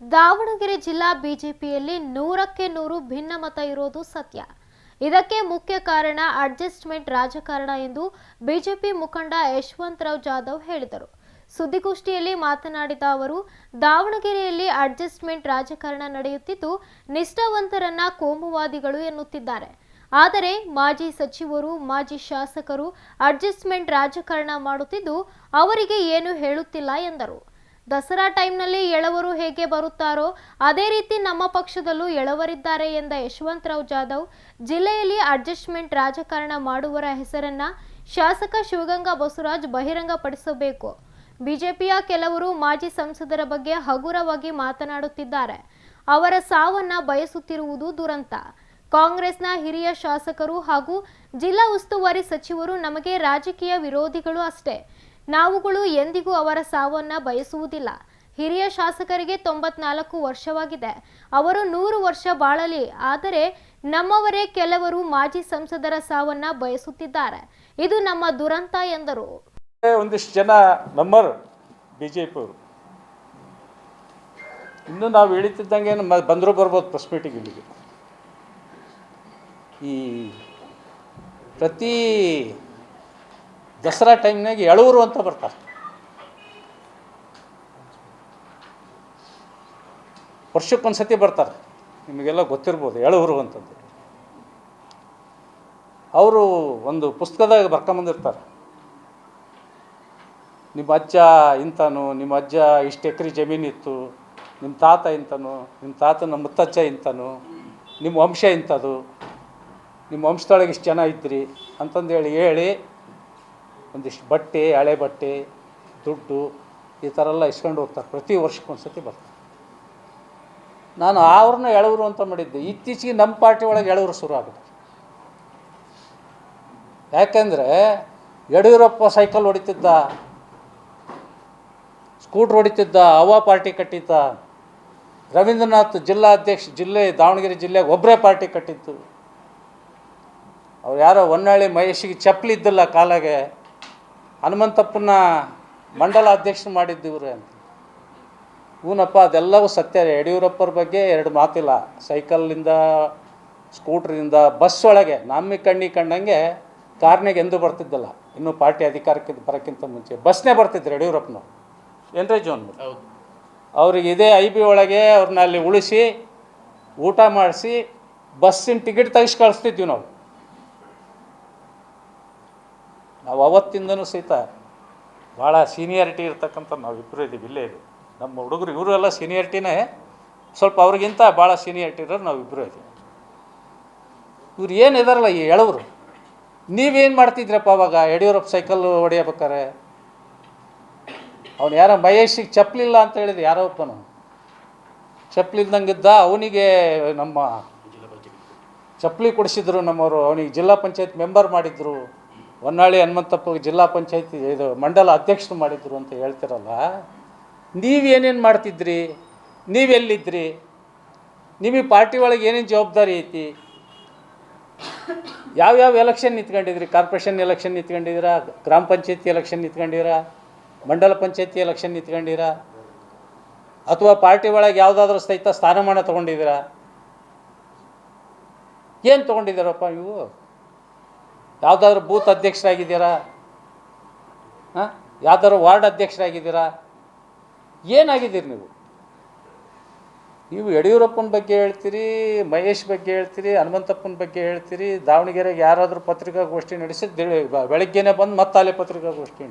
ದಾವಣಗೆರೆ ಜಿಲ್ಲಾ ಬಿಜೆಪಿಯಲ್ಲಿ ನೂರಕ್ಕೆ ನೂರು ಭಿನ್ನಮತ ಇರೋದು ಸತ್ಯ. ಇದಕ್ಕೆ ಮುಖ್ಯ ಕಾರಣ ಅಡ್ಜಸ್ಟ್ಮೆಂಟ್ ರಾಜಕಾರಣ ಎಂದು ಬಿಜೆಪಿ ಮುಖಂಡ ಯಶವಂತರಾವ್ ಜಾಧವ್ ಹೇಳಿದರು. ಸುದ್ದಿಗೋಷ್ಠಿಯಲ್ಲಿ ಮಾತನಾಡಿದ ಅವರು, ದಾವಣಗೆರೆಯಲ್ಲಿ ಅಡ್ಜಸ್ಟ್ಮೆಂಟ್ ರಾಜಕಾರಣ ನಡೆಯುತ್ತಿದ್ದು, ನಿಷ್ಠಾವಂತರನ್ನ ಕೋಮುವಾದಿಗಳು ಎನ್ನುತ್ತಿದ್ದಾರೆ. ಆದರೆ ಮಾಜಿ ಸಚಿವರು, ಮಾಜಿ ಶಾಸಕರು ಅಡ್ಜಸ್ಟ್ಮೆಂಟ್ ರಾಜಕಾರಣ ಮಾಡುತ್ತಿದ್ದು, ಅವರಿಗೆ ಏನು ಹೇಳುತ್ತಿಲ್ಲ ಎಂದರು. ದಸರಾ ಟೈಮ್ನಲ್ಲಿ ಎಳವರು ಹೇಗೆ ಬರುತ್ತಾರೋ ಅದೇ ರೀತಿ ನಮ್ಮ ಪಕ್ಷದಲ್ಲೂ ಎಳವರಿದ್ದಾರೆ ಎಂದ ಯಶವಂತರಾವ್ ಜಾಧವ್. ಜಿಲ್ಲೆಯಲ್ಲಿ ಅಡ್ಜಸ್ಟ್ಮೆಂಟ್ ರಾಜಕಾರಣ ಮಾಡುವರ ಹೆಸರನ್ನ ಶಾಸಕ ಶಿವಗಂಗಾ ಬಸವರಾಜ್ ಬಹಿರಂಗಪಡಿಸಬೇಕು. ಬಿಜೆಪಿಯ ಕೆಲವರು ಮಾಜಿ ಸಂಸದರ ಬಗ್ಗೆ ಹಗುರವಾಗಿ ಮಾತನಾಡುತ್ತಿದ್ದಾರೆ. ಅವರ ಸಾವನ್ನ ಬಯಸುತ್ತಿರುವುದು ದುರಂತ. ಕಾಂಗ್ರೆಸ್ನ ಹಿರಿಯ ಶಾಸಕರು ಹಾಗೂ ಜಿಲ್ಲಾ ಉಸ್ತುವಾರಿ ಸಚಿವರು ನಮಗೆ ರಾಜಕೀಯ ವಿರೋಧಿಗಳು ಅಷ್ಟೇ. ನಾವುಗಳು ಎಂದಿಗೂ ಅವರ ಸಾವನ್ನ ಬಯಸುವುದಿಲ್ಲ. ಹಿರಿಯ ಶಾಸಕರಿಗೆ ತೊಂಬತ್ನಾಲ್ಕು ವರ್ಷವಾಗಿದೆ. ಅವರು ನೂರು ವರ್ಷ ಬಾಳಲಿ, ಆದರೆ ನಮ್ಮವರೇ ಕೆಲವರು ಮಾಜಿ ಸಂಸದರ ಸಾವನ್ನ ಬಯಸುತ್ತಿದ್ದಾರೆ. ಇದು ನಮ್ಮ ದುರಂತ ಎಂದರು. ಒಂದಿಷ್ಟು ಜನ ನಮ್ಮರು ಬಿಜೆಪಿ ಇನ್ನು ನಾವು ಹೇಳುತ್ತಿದ್ದಂಗೆ ಬಂದರೂ ಬರ್ಬೋದು ಪ್ರೆಸ್ ಮೀಟಿಂಗ್ ಇಲ್ಲಿಗೆ. ಈ ಪ್ರತಿ ದಸರಾ ಟೈಮ್ನಾಗೆ ಎಳೂರು ಅಂತ ಬರ್ತಾರೆ. ವರ್ಷಕ್ಕೊಂದು ಸತಿ ಬರ್ತಾರೆ. ನಿಮಗೆಲ್ಲ ಗೊತ್ತಿರ್ಬೋದು ಎಳೂರು ಅಂತಂದು. ಅವರು ಒಂದು ಪುಸ್ತಕದಾಗ ಬರ್ಕೊಂಬಂದಿರ್ತಾರೆ. ನಿಮ್ಮ ಅಜ್ಜ ಇಂಥನು, ನಿಮ್ಮ ಅಜ್ಜ ಇಷ್ಟು ಎಕರೆ ಜಮೀನಿತ್ತು ನಿಮ್ಮ ತಾತ ಇಂಥನು, ನಿಮ್ಮ ತಾತನ ಮುತ್ತಜ್ಜ ಇಂಥನು, ನಿಮ್ಮ ವಂಶ ಇಂಥದು, ನಿಮ್ಮ ವಂಶದೊಳಗೆ ಇಷ್ಟು ಜನ ಇದ್ರಿ ಅಂತಂದೇಳಿ ಹೇಳಿ ಒಂದಿಷ್ಟು ಬಟ್ಟೆ, ಹಳೆ ಬಟ್ಟೆ, ದುಡ್ಡು ಈ ಥರ ಎಲ್ಲ ಇಸ್ಕೊಂಡು ಹೋಗ್ತಾರೆ. ಪ್ರತಿ ವರ್ಷಕ್ಕೊಂದು ಸತಿ ಬರ್ತಾರೆ. ನಾನು ಅವ್ರನ್ನ ಎಳವರು ಅಂತ ಮಾಡಿದ್ದೆ. ಇತ್ತೀಚೆಗೆ ನಮ್ಮ ಪಾರ್ಟಿ ಒಳಗೆ ಎಳವರು ಶುರು ಆಗುತ್ತೆ ಯಾಕೆಂದರೆ ಯಡಿಯೂರಪ್ಪ ಸೈಕಲ್ ಹೊಡಿತಿದ್ದ, ಸ್ಕೂಟ್ರ್ ಹೊಡಿತಿದ್ದ ಅವ ಪಾರ್ಟಿ ಕಟ್ಟಿದ್ದ, ರವೀಂದ್ರನಾಥ್ ಜಿಲ್ಲಾಧ್ಯಕ್ಷ, ಜಿಲ್ಲೆ, ದಾವಣಗೆರೆ ಜಿಲ್ಲೆಗೆ ಒಬ್ಬರೇ ಪಾರ್ಟಿ ಕಟ್ಟಿತ್ತು ಅವ್ರು ಯಾರೋ ಹೊನ್ನಾಳಿ ಮಹೇಶಿಗೆ ಚಪ್ಪಲಿ ಇದ್ದಿಲ್ಲ ಕಾಲಾಗೆ ಹನುಮಂತಪ್ಪನ ಮಂಡಲ ಅಧ್ಯಕ್ಷ ಮಾಡಿದ್ದು ಇವ್ರೆ ಅಂತ. ಹೂನಪ್ಪ ಅದೆಲ್ಲವೂ ಸತ್ಯ. ಯಡಿಯೂರಪ್ಪರ ಬಗ್ಗೆ ಎರಡು ಮಾತಿಲ್ಲ. ಸೈಕಲ್ನಿಂದ ಸ್ಕೂಟ್ರಿಂದ ಬಸ್ ಒಳಗೆ ನಮ್ಮ ಕಣ್ಣಿ ಕಂಡಂಗೆ ಕಾರ್ನಿಗೆ ಎಂದೂ ಬರ್ತಿದ್ದಲ್ಲ. ಇನ್ನೂ ಪಾರ್ಟಿ ಅಧಿಕಾರಕ್ಕೆ ಬರೋಕ್ಕಿಂತ ಮುಂಚೆ. ಬಸ್ನೇ ಬರ್ತಿದ್ರು ಯಡಿಯೂರಪ್ಪನವ್ರು. ಏನ್ರೇ ಜೋನ್? ಅವ್ರಿಗೆ ಇದೇ ಐ ಬಿ ಒಳಗೆ ಅವ್ರನ್ನ ಅಲ್ಲಿ ಉಳಿಸಿ ಊಟ ಮಾಡಿಸಿ ಬಸ್ಸಿನ ಟಿಕೆಟ್ ತೆಗಿಸಿ ಕಳಿಸ್ತಿದ್ವಿ ನಾವು. ನಾವು ಅವತ್ತಿಂದನೂ ಸಹಿತ ಭಾಳ ಸೀನಿಯಾರಿಟಿ ಇರ್ತಕ್ಕಂಥ ನಾವು ಇಬ್ಬರು ಇದ್ದೀವಿ ಇಲ್ಲೇ ಇದ್ದೀವಿ ನಮ್ಮ ಹುಡುಗರು ಇವರು ಎಲ್ಲ ಸೀನಿಯಾರಿಟಿನೇ ಸ್ವಲ್ಪ ಅವ್ರಿಗಿಂತ ಭಾಳ ಸೀನಿಯಾರಿಟಿ ಇರೋರು ನಾವು ಇಬ್ಬರು ಇದ್ದೀವಿ ಇವ್ರು ಏನು ಇದಾರಲ್ಲ ಈ ಎಳವರು? ನೀವೇನು ಮಾಡ್ತಿದ್ರಪ್ಪ ಅವಾಗ? ಯಡಿಯೂರಪ್ಪ ಸೈಕಲ್ ಹೊಡಿಯಬೇಕಾರೆ? ಅವ್ನು ಯಾರೋ ಮಹೇಶಿಗೆ ಚಪ್ಪಲಿಲ್ಲ ಅಂತ ಹೇಳಿದ್ರು ಯಾರೋ ಒಬ್ಬನು. ಚಪ್ಪಲಿಲ್ದಂಗಿದ್ದ ಅವನಿಗೆ ನಮ್ಮ ಚಪ್ಪಲಿ ಕೊಡಿಸಿದ್ರು ನಮ್ಮವರು. ಅವನಿಗೆ ಜಿಲ್ಲಾ ಪಂಚಾಯತ್ ಮೆಂಬರ್ ಮಾಡಿದ್ರು. ಹೊನ್ನಾಳಿ ಹನುಮಂತಪ್ಪ ಜಿಲ್ಲಾ ಪಂಚಾಯತಿ ಇದು ಮಂಡಲ ಅಧ್ಯಕ್ಷರು ಮಾಡಿದ್ರು ಅಂತ ಹೇಳ್ತಿರಲ್ಲ ನೀವೇನೇನು ಮಾಡ್ತಿದ್ರಿ? ನೀವೆಲ್ಲಿದ್ರಿ ನಿಮಗೆ ಪಾರ್ಟಿ ಒಳಗೆ ಏನೇನು ಜವಾಬ್ದಾರಿ ಐತಿ? ಯಾವ್ಯಾವ ಎಲೆಕ್ಷನ್ ನಿಂತ್ಕೊಂಡಿದ್ರಿ? ಕಾರ್ಪೊರೇಷನ್ ಎಲೆಕ್ಷನ್ ನಿಂತ್ಕೊಂಡಿದ್ದೀರಾ? ಗ್ರಾಮ ಪಂಚಾಯತಿ ಎಲೆಕ್ಷನ್ ನಿಂತ್ಕೊಂಡಿರಾ ಮಂಡಲ ಪಂಚಾಯತಿ ಎಲೆಕ್ಷನ್ ನಿಂತ್ಕೊಂಡಿರಾ ಅಥವಾ ಪಾರ್ಟಿ ಒಳಗೆ ಯಾವುದಾದ್ರೂ ಸಹಿತ ಸ್ಥಾನಮಾನ ತೊಗೊಂಡಿದ್ದೀರಾ? ಏನು ತೊಗೊಂಡಿದ್ದೀರಪ್ಪ ನೀವು? ಯಾವುದಾದ್ರೂ ಬೂತ್ ಅಧ್ಯಕ್ಷರಾಗಿದ್ದೀರಾ? ಹಾಂ? ಯಾವ್ದಾದ್ರು ವಾರ್ಡ್ ಅಧ್ಯಕ್ಷರಾಗಿದ್ದೀರಾ? ಏನಾಗಿದ್ದೀರಿ ನೀವು? ನೀವು ಯಡಿಯೂರಪ್ಪನ ಬಗ್ಗೆ ಹೇಳ್ತೀರಿ, ಮಹೇಶ್ ಬಗ್ಗೆ ಹೇಳ್ತೀರಿ, ಹನುಮಂತಪ್ಪನ ಬಗ್ಗೆ ಹೇಳ್ತೀರಿ, ದಾವಣಗೆರೆಗೆ ಯಾರಾದರೂ ಪತ್ರಿಕಾಗೋಷ್ಠಿ ನಡೆಸಿದ್ದು ಬೆಳಗ್ಗೆನೇ ಬಂದು ಮತ್ತೆ ಅಲ್ಲೇ ಪತ್ರಿಕಾಗೋಷ್ಠಿ